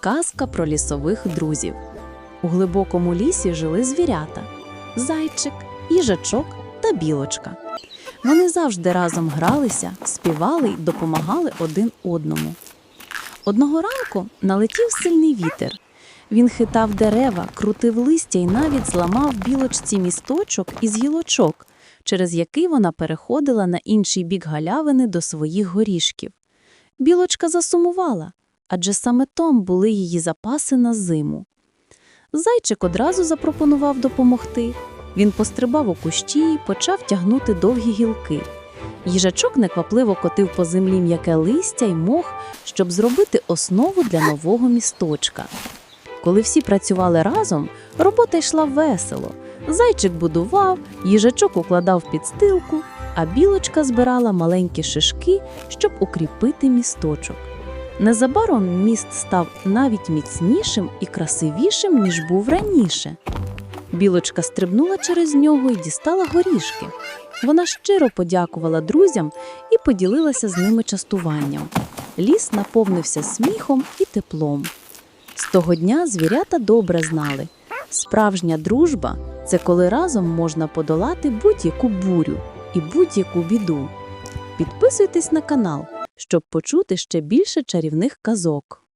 Казка про лісових друзів. У глибокому лісі жили звірята: зайчик, їжачок та білочка. Вони завжди разом гралися, співали й допомагали один одному. Одного ранку налетів сильний вітер. Він хитав дерева, крутив листя і навіть зламав білочці місточок із гілочок, через який вона переходила на інший бік галявини до своїх горішків. Білочка засумувала, адже саме том були її запаси на зиму. Зайчик одразу запропонував допомогти. Він пострибав у кущі і почав тягнути довгі гілки. Їжачок неквапливо котив по землі м'яке листя й мох, щоб зробити основу для нового місточка. Коли всі працювали разом, робота йшла весело. Зайчик будував, їжачок укладав підстилку, а білочка збирала маленькі шишки, щоб укріпити місточок. Незабаром міст став навіть міцнішим і красивішим, ніж був раніше. Білочка стрибнула через нього і дістала горішки. Вона щиро подякувала друзям і поділилася з ними частуванням. Ліс наповнився сміхом і теплом. З того дня звірята добре знали. Справжня дружба це коли разом можна подолати будь-яку бурю і будь-яку біду. Підписуйтесь на канал, щоб почути ще більше чарівних казок.